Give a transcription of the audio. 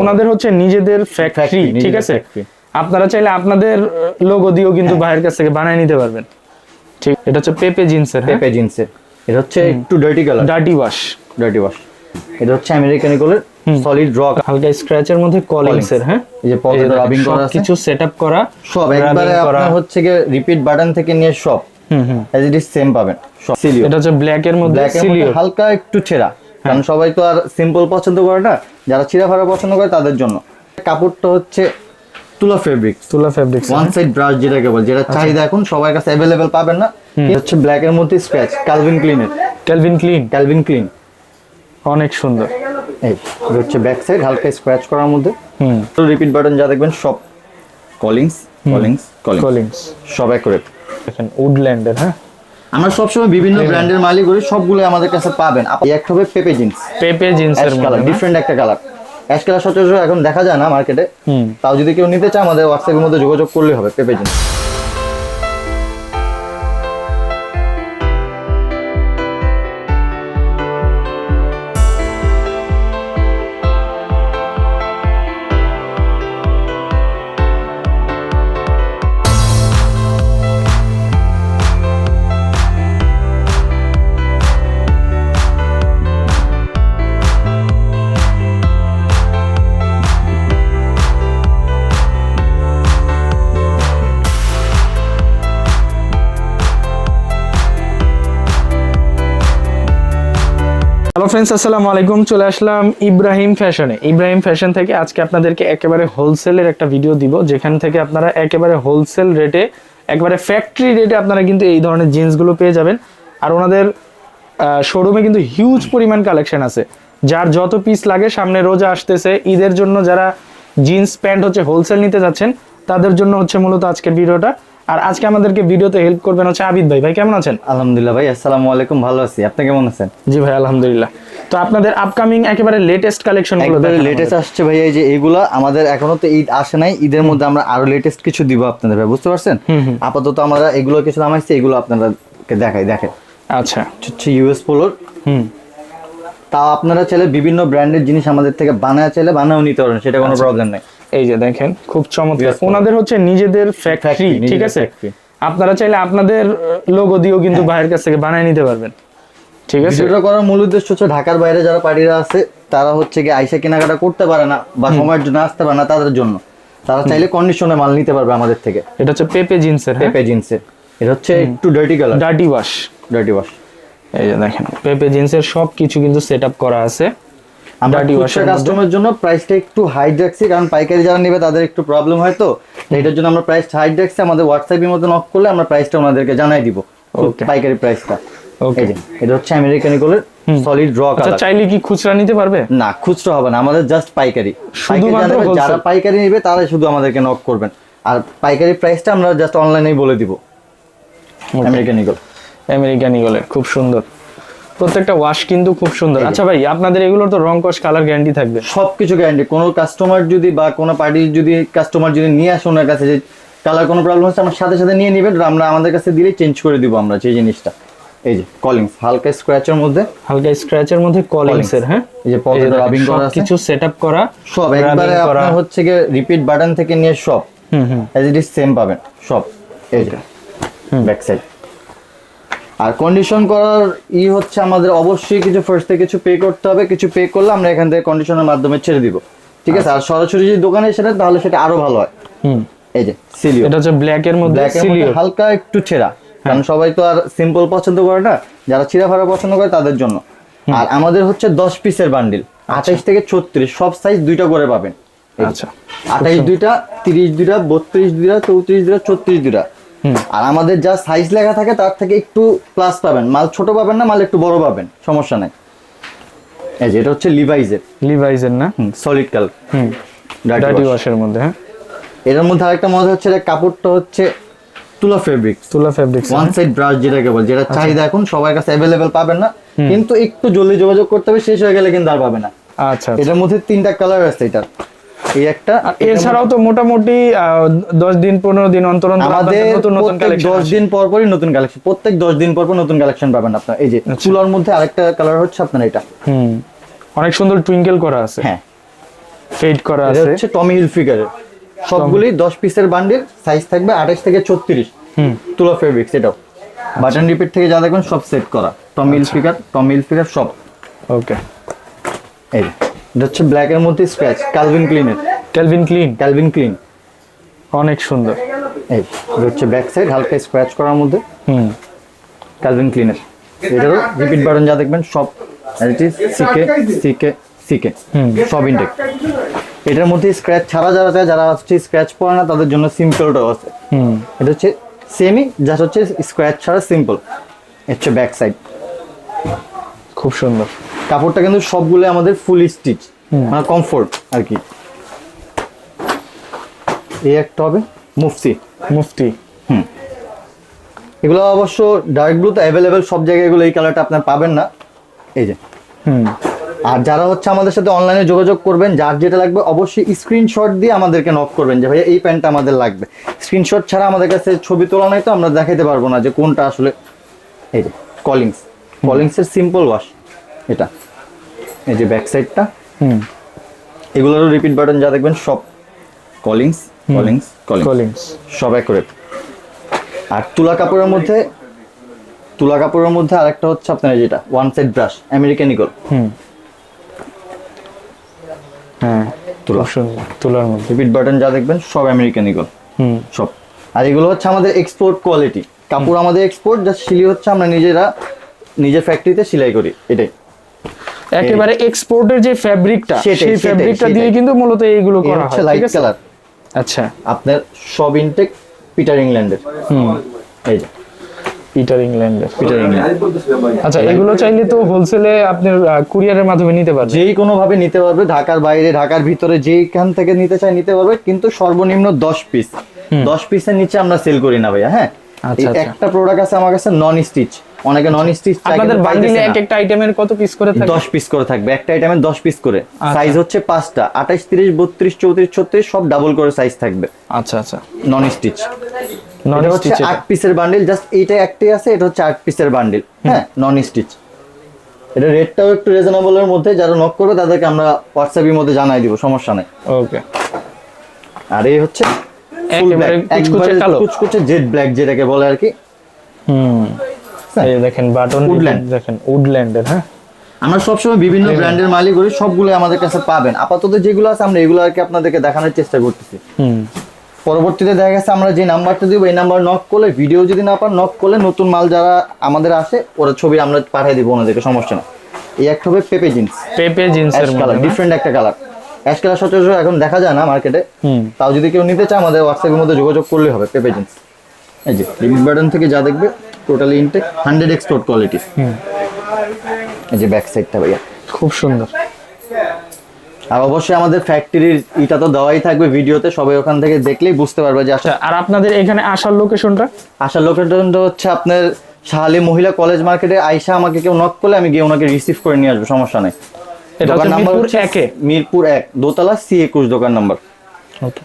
ওনাদের হচ্ছে নিজেদের ফ্যাক্টরি ঠিক আছে? আপনারা চাইলে আপনাদের লোগো দিয়েও হ্যাঁ। কিন্তু ভাইয়ের কাছ থেকে বানিয়ে নিতে পারবেন। ঠিক এটা হচ্ছে পেপে জিন্সের হ্যাঁ? পেপে জিন্সের এটা হচ্ছে একটু dirty colour dirty wash dirty wash এটা হচ্ছে আমেরিকান ইগলের সলিড রক হালকা স্ক্র্যাচের মধ্যে কলিংস এর হ্যাঁ? এই যে পকেটে রাবিং করা আছে। কিছু সেটআপ করা সব একবারে। আপনার হচ্ছে গিয়ে রিপিট বাটন থেকে নিয়ে সব। হুম হুম। এজ ইট ইজ সেম পাবেন। সব সিলিও এটা হচ্ছে ব্ল্যাক এর মধ্যে সিলিও হালকা একটু ছেঁড়া। কারণ সবাই তো আর সিম্পল পছন্দ করে না যারা ছিঁড়া ফাড়া পছন্দ করে তাদের জন্য। কাপড়টা হচ্ছে তুলা ফেব্রিক তুলা ফেব্রিক্স ওয়ান সাইড ব্রাশ যেটাকে বল যেটা চাহিদা এখন সবার কাছে অ্যাভেলেবেল পাবেন না। এটা হচ্ছে ব্ল্যাক এর মধ্যে স্ক্র্যাচ ক্যালভিন ক্লিনের ক্যালভিন ক্লিন ক্যালভিন ক্লিন অনেক সুন্দর। এই হচ্ছে ব্যাক সাইড হালকা স্ক্র্যাচ করার মধ্যে। হুম। তো রিপিট বাটন যা দেখবেন সব কলিংস কলিংস কলিংস কলিংস সব অ্যাকুরেট দেখেন উডল্যান্ড এর হ্যাঁ? আমরা সবসময় বিভিন্ন ব্র্যান্ডের মালিক করি সবগুলো আমাদের কাছে পাবেন। আপনি এক একটা হবে পেপে জিন্স। পেপে জিন্স এর কালার ডিফারেন্ট একটা কালার। অ্যাশ কালার সচরাচর এখন দেখা যায় না মার্কেটে হুম। তাও যদি কেউ নিতে চায় আমাদের হোয়াটসঅ্যাপের মধ্যে যোগাযোগ করলেই হবে পেপে জিন্স। হ্যালো ফ্রেন্ডস আসসালামু আলাইকুম। চলে আসলাম ইব্রাহিম ফ্যাশনে ইব্রাহিম ফ্যাশন থেকে আজকে আপনাদেরকে একেবারে হোলসেলের একটা ভিডিও দিব, যেখান থেকে আপনারা একেবারে হোলসেল রেটে একেবারে ফ্যাক্টরি রেটে আপনারা কিন্তু এই ধরনের জিন্সগুলো পেয়ে যাবেন। আর ওনাদের শোরুমে কিন্তু হিউজ পরিমাণ কালেকশন আছে। যার যত পিস লাগে, সামনে রোজা আসতেছে, ঈদের জন্য যারা জিন্স প্যান্ট হচ্ছে হোলসেল নিতে যাচ্ছেন, তাদের জন্য হচ্ছে মূলত আজকের ভিডিওটা আর আজকে আমাদেরকে ভিডিওতে হেল্প করবেন হচ্ছে আবিদ ভাই। ভাই কেমন আছেন? আলহামদুলিল্লাহ ভাই আসসালামু আলাইকুম ভালো আছি। আপনি কেমন আছেন? জি ভাই আলহামদুলিল্লাহ। তো আপনাদের আপকামিং একেবারে লেটেস্ট কালেকশনগুলো লেটেস্ট আসছে ভাই এই যে এগুলা আমাদের এখনও তো ঈদ আসে নাই। ঈদের মধ্যে আমরা আরও লেটেস্ট কিছু দিব আপনাদের ভাই বুঝতে পারছেন? আপাতত আমরা এগুলো কিছু নামাইছি এগুলো আপনাদেরকে দেখাই দেখেন। আচ্ছা। হচ্ছে ইউএস পোলোর হুম। তাও আপনারা চাইলে বিভিন্ন ব্র্যান্ডের জিনিস আমাদের থেকে বানায় চাইলে বানাও নিতে পারেন সেটা কোনো প্রবলেম নাই। এই যে দেখেন খুব চমৎকার। ওনাদের হচ্ছে নিজেদের ফ্যাক্টরি ঠিক আছে? আপনারা চাইলে আপনাদের লোগো দিয়েও কিন্তু বাইরের কাছ থেকে বানিয়ে নিতে পারবেন। ঠিক আছে? ভিডিওটা করার মূল উদ্দেশ্য হচ্ছে ঢাকার বাইরে যারা পার্টিরা আছে তারা হচ্ছে গিয়ে আইসা কেনাকাটা করতে পারে না বা সময়ের জন্য আসতে পারে না তাদের জন্য। তারা চাইলে কন্ডিশনে মাল নিতে পারবে আমাদের থেকে। এটা হচ্ছে পেপে জিন্সের হ্যাঁ? পেপে জিন্সের এটা হচ্ছে একটু dirty colour dirty wash dirty wash এই যে দেখেন পেপে জিন্সের সব কিছু কিন্তু সেট আপ করা আছে। আমরা মধ্যে। কাস্টমারের জন্য প্রাইসটা একটু হাইড রাখছি কারণ পাইকারি যারা নেবে তাদের একটু প্রবলেম হয় তো। এটার জন্য আমরা প্রাইসটা হাইড রাখছি আমাদের হোয়াটসঅ্যাপের মধ্যে নক করলে আমরা প্রাইসটা ওনাদেরকে জানাই দিব. পাইকারি প্রাইসটা ওকে এটা হচ্ছে আমেরিকান ইগলের সলিড র কালার চাইলে কি খুচরা নিতে পারবে? না খুচরো হবে না আমাদের জাস্ট পাইকারি। শুধুমাত্র যারা পাইকারি নেবে তারাই শুধু আমাদেরকে নক করবেন। আর পাইকারি প্রাইসটা আমরা জাস্ট অনলাইনেই বলে দিব। আমেরিকান ইগল আমেরিকান ইগলের খুব সুন্দর। প্রত্যেকটা ওয়াশ কিন্তু খুব সুন্দর। আচ্ছা ভাই আপনাদের এগুলোর তো রং কস কালার গ্যারান্টি থাকবে। সবকিছু গ্যারান্টি কোনো কাস্টমার যদি বা কোনো পার্টির যদি কাস্টমার যদি নিয়ে আসে ওনার কাছে যে কালার কোনো প্রবলেম হচ্ছে আমার সাথে সাথে নিয়ে নেবেন আমরা আমাদের কাছে দিলে চেঞ্জ করে দিব আমরা সেই জিনিসটা। এই যে কলিংস হালকা স্ক্র্যাচের মধ্যে। হালকা স্ক্র্যাচের মধ্যে কলিংস এর হ্যাঁ? এই যে পকেটে রাবিং করা আছে। কিছু সেটআপ করা সব একবারে আপনার হচ্ছে গিয়ে রিপিট বাটন থেকে নিয়ে সব। হুম হুম। এজ ইট ইজ সেম পাবেন সব। এই যে ব্যাক সাইড আর কন্ডিশন করার ই হচ্ছে আমাদের অবশ্যই কিছু ফার্স্ট থেকে কিছু পে করতে হবে। কিছু পে করলে আমরা এখান থেকে কন্ডিশনের মাধ্যমে ছেড়ে দিব। ঠিক আছে? আর সরাসরি যদি দোকানে এসে নেন তাহলে সেটা আরও ভালো হয়। হুম। এই যে সিলিও এটা হচ্ছে ব্ল্যাক এর মধ্যে সিলিও হালকা একটু ছেঁড়া। কারণ সবাই তো আর সিম্পল পছন্দ করে না। যারা ছিঁড়া ফাড়া পছন্দ করে তাদের জন্য। আর আমাদের হচ্ছে দশ পিসের বান্ডিল আঠাইশ থেকে ছত্রিশ সব সাইজ দুইটা করে পাবেন। আচ্ছা। আঠাইশ দুইটা তিরিশ দুইটা বত্রিশ দুইটা চৌত্রিশ দুইটা ছত্রিশ দুইটা। আর আমাদের যা সাইজ লেখা থাকে তার থেকে একটু প্লাস পাবেন। মাল ছোট পাবেন না মাল একটু বড় পাবেন সমস্যা নাই। এই যে এটা হচ্ছে লিভাইজের লিভাইজের না? সলিড কালার হুম ডার্টি ওয়াশের মধ্যে হ্যাঁ। এটার মধ্যে আরেকটা মজা হচ্ছে এটা কাপড়টা হচ্ছে তুলা ফেব্রিক তুলা ফেব্রিক ওয়ান সাইড ব্রাশ যেটাকে বল যেটা আচ্ছা। চাহিদা এখন সবার কাছে অ্যাভেলেবেল পাবেন না। কিন্তু একটু জলদি যোগাযোগ করতে হবে শেষ হয়ে গেলে কিন্তু আর পাবে না। আচ্ছা আচ্ছা। এটার মধ্যে তিনটা কালার আছে এটা এই একটা এছাড়াও তো মোটামুটি আহ, দশ দিন পনেরো দিন অন্তর অন্তর আমাদের নতুন নতুন কালেকশন দশ দিন পর পরই নতুন কালেকশন প্রত্যেক দশ দিন পর পর নতুন কালেকশন পাবেন আপনার। এই যে আচ্ছা। চুলার মধ্যে আরেকটা কালার হচ্ছে আপনার এটা। হুম। অনেক সুন্দর টুইঙ্কেল করা আছে। হ্যাঁ। ফেড করা আছে। হচ্ছে টমি হিল ফিগারের সবগুলি দশ পিসের বান্ডিল সাইজ থাকবে আঠাশ থেকে ছত্রিশ। হুম। তুলা ফেব্রিক্স এটাও। বাটন রিপিট থেকে যা দেখবেন সব সেট করা। Tommy Hilfiger Tommy Hilfiger সব। ওকে এই। এটা হচ্ছে ব্ল্যাকের মধ্যে স্ক্র্যাচ ক্যালভিন ক্লিনের ক্যালভিন ক্লিন ক্যালভিন ক্লিন অনেক সুন্দর। এই এটা হচ্ছে ব্যাক সাইড হালকা স্ক্র্যাচ করার মধ্যে। হুম। ক্যালভিন ক্লিনের এটারও রিপিট বাটন যা দেখবেন সব সিকে সিকে সিকে হুম। সব ইনটেক এটার মধ্যে স্ক্র্যাচ ছাড়া যারা চায় যারা হচ্ছে স্ক্র্যাচ পড়ে না তাদের জন্য সিম্পলটাও আছে। হুম। এটা হচ্ছে সেমি জাস্ট হচ্ছে স্ক্র্যাচ ছাড়া সিম্পল হচ্ছে ব্যাক সাইড খুব সুন্দর। কাপড়টা কিন্তু সবগুলো আমাদের ফুল স্টিচ মানে কমফোর্ট আর কি। এই একটা হবে মুফতি। মুফতি। হুম। এগুলো অবশ্য ডার্ক ব্লু তো অ্যাভেলেবেল সব জায়গায় এগুলো এই কালারটা আপনার পাবেন না। এই যে। হুম। আর যারা হচ্ছে আমাদের সাথে অনলাইনে যোগাযোগ করবেন যার যেটা লাগবে অবশ্যই স্ক্রিনশট দিয়ে আমাদেরকে নক করবেন যে ভাইয়া এই প্যান্টটা আমাদের লাগবে। স্ক্রিনশট ছাড়া আমাদের কাছে ছবি তোলা নাই তো আমরা দেখাতে পারব না যে কোনটা আসলে এই যে কলিংস কলিংসের সিম্পল ওয়াশ এটা। এই যে ব্যাক সাইডটা হুম। এগুলোরও রিপিট বাটন যা দেখবেন সব কলিংস কলিংস কলিংস সব অ্যাকুরেট আর তুলা কাপড়ের মধ্যে তুলা কাপড়ের মধ্যে আরেকটা হচ্ছে আপনার যেটা one side brush American Eagle হুম। হ্যাঁ তুলা। তুলার মধ্যে। রিপিট বাটন যা দেখবেন সব আমেরিকান ইগল হুম। সব। আর এগুলো হচ্ছে আমাদের এক্সপোর্ট কোয়ালিটি কাপড় আমাদের এক্সপোর্ট যা সিলি হচ্ছে আমরা নিজেরা নিজের ফ্যাক্টরিতে সেলাই করি এটাই। একেবারে এক্সপোর্টের যে ফ্যাব্রিকটা সেই সেটাই, ফ্যাব্রিকটা দিয়ে কিন্তু মূলত এইগুলো করা হয় লাইট ঠিক আছে? কালার আচ্ছা। আপনার সব ইনটেক পিটার ইংল্যান্ডের হুম। এই যে। পিটার ইংল্যান্ডের পিটার ইংল্যান্ড আচ্ছা এগুলো চাইলে তো হোলসেলে আপনার কুরিয়ারের মাধ্যমে নিতে পারবেন যেই কোনো ভাবে নিতে পারবে ঢাকার বাইরে ঢাকার ভিতরে যেইখান থেকে নিতে চায় নিতে পারবে কিন্তু সর্বনিম্ন দশ পিস দশ পিসের নিচে আমরা সেল করি না ভাইয়া হ্যাঁ? আচ্ছা, আচ্ছা। একটা প্রোডাক্ট আছে আমার কাছে নন স্টিচ অনেকে নন স্টিচ আপনাদের বান্ডিলে এক একটা আইটেমের কত পিস করে থাকে? দশ পিস করে থাকবে একটা আইটেমের দশ পিস করে। আচ্ছা। সাইজ হচ্ছে পাঁচটা আঠাশ তিরিশ বত্রিশ চৌত্রিশ ছত্রিশ সব ডাবল করে সাইজ থাকবে। আচ্ছা আচ্ছা। নন স্টিচ নন স্টিচ আট পিসের বান্ডিল জাস্ট এইটা একটাই আছে এটা হচ্ছে আট পিসের বান্ডিল হ্যাঁ? নন স্টিচ এটা রেটটাও একটু রিজনেবল এর মধ্যে যারা নক করবে তাদেরকে আমরা হোয়াটসঅ্যাপের মধ্যে জানাই দিব সমস্যা নেই। ওকে আর এই হচ্ছে একেবারে কুচকুচে একবারে কালো। কুচকুচে জেড ব্ল্যাক যেটাকে বলে আর কি। হুম। এই দেখেন বাটন Woodland। দেখেন উডল্যান্ডের হ্যাঁ। আমরা সবসময় বিভিন্ন ব্র্যান্ডের মালিক করি সবগুলো আমাদের কাছে পাবেন। আপাতত যেগুলো আছে আমরা এগুলো আর কি আপনাদেরকে দেখানোর চেষ্টা করতেছি। পরবর্তীতে দেখা গেছে আমরা যে নাম্বারটা দিব এই নাম্বার নক করলে ভিডিও যদি না পান নক করলে নতুন মাল যারা আমাদের আসে ওরা ছবি আমরা পাঠিয়ে দিব ওনাদেরকে সমস্যা না এই একটা হবে পেপে জিন্স পেপে জিন্সের অ্যাশ কালার ডিফারেন্ট একটা কালার অ্যাশ কালার সচরাচর এখন দেখা যায় না মার্কেটে তাও যদি কেউ নিতে চায় আমাদের হোয়াটসঅ্যাপের মধ্যে যোগাযোগ করলে হবে পেপে জিন্স এই যে লিমিট বাটন থেকে যা দেখবে totally intact hundred export quality এই যে ব্যাক সাইডটা ভাইয়া। খুব সুন্দর। আর অবশ্যই আমাদের ফ্যাক্টরির ইটা তো দেওয়াই থাকবে ভিডিওতে সবাই ওখান থেকে দেখলেই বুঝতে পারবে যে আচ্ছা আর আপনাদের এখানে আসার লোকেশনটা আসার লোকেশনটা হচ্ছে আপনার শাহালি মহিলা কলেজ মার্কেটে আইসা আমাকে কেউ নক করলে আমি গিয়ে ওনাকে রিসিভ করে নিয়ে আসব সমস্যা নেই। এটা দোকান নাম্বার মিরপুর হচ্ছে একে? মিরপুর এক দোতলা সি একুশ দোকান নাম্বার ওকে।